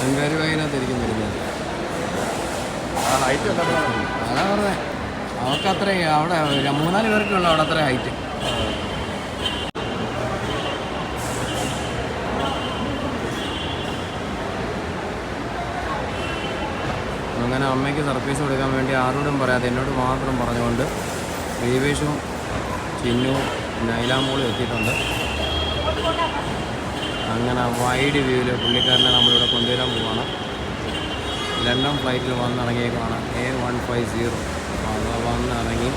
ബംഗാരു അതിനകത്തായിരിക്കും വരുന്നത് അതാ പറഞ്ഞത് അവർക്ക് അത്രയും അവിടെ മൂന്നാൽ പേർക്കുള്ള അവിടെ അത്ര ഹൈറ്റ് അങ്ങനെ അമ്മയ്ക്ക് സർപ്രൈസ് കൊടുക്കാൻ വേണ്ടി ആരോടും പറയാതെ എന്നോട് മാത്രം പറഞ്ഞുകൊണ്ട് ദീപേഷും ചിന്നു നൈലാമോളും എത്തിയിട്ടുണ്ട്. അങ്ങനെ വൈഡ് വ്യൂവിൽ പുള്ളിക്കാരനെ നമ്മളിവിടെ കൊണ്ടുവരാൻ പോവാണ്. ലണ്ടൻ ഫ്ലൈറ്റിൽ വന്നിറങ്ങിയേക്കാണ് എ വൺ ഫൈവ് സീറോ അത് വന്നിറങ്ങി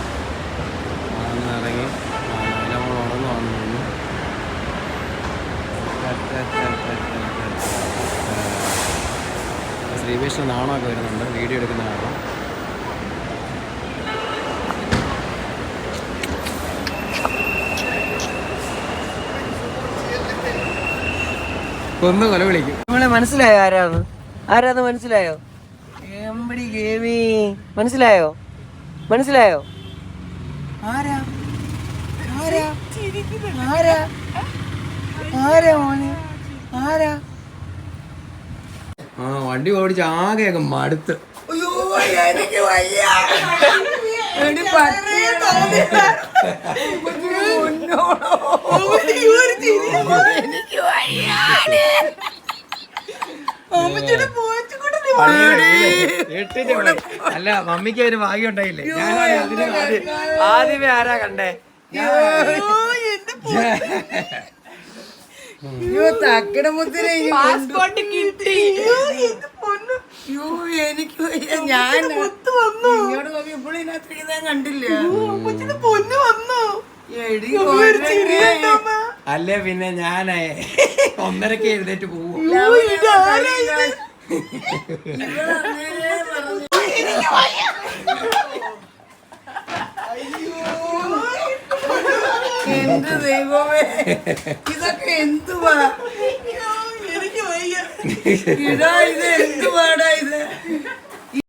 വന്നിറങ്ങി. നമ്മൾ ഉറങ്ങു വന്നു നിന്നു ശ്രീകൃഷ്ണ നാണമൊക്കെ വരുന്നുണ്ട്. വീഡിയോ എടുക്കുന്ന കാരണം കൊന്നു കൊല വിളിക്കും. നമ്മളെ മനസ്സിലായോ ആരാന്ന്? ആരാന്ന് മനസ്സിലായോ? എമ്പടി ഗേമി. മനസ്സിലായോ? മനസ്സിലായോ? ആരാ? ആരാ? ആരാ? ആരാ മോനെ? ആരാ? ആ വണ്ടി ഓടിച്ച് ആകെയൊക്കെ മടുത്ത്. അയ്യോ എനിക്ക് വയ്യ എടി പട്ടിയെ തോന്നില്ല. പൊന്നോളോ. ഒരു ചിരി. എനിക്ക് വയ്യാടി. അമ്മച്ചിയുടെ അല്ല മമ്മിക്ക് ഒരു ഭാഗ്യം ഉണ്ടായില്ലേ? ആദ്യമേ ആരാ കണ്ടേ? അയ്യോ, തക്കട പാസ്പോർട്ട് കിട്ടി. അയ്യോ എനിക്ക് വയ്യ. ഞാൻ ഇങ്ങോട്ട് നോക്കി ഇപ്പോൾ ഇതിനകത്ത് എഴുതാൻ കണ്ടില്ല. പൊന്നു വന്നു. എടി കൊരങ്ങേ. അല്ലേ പിന്നെ ഞാനേ ഒന്നരക്ക് എഴുന്നേറ്റ് പോവും എന്ത് ദൈവമേ? ഇതൊക്കെ എന്തുവാ എനിക്ക് വയ്യ. ഇതാ ഇത് എന്തുവാ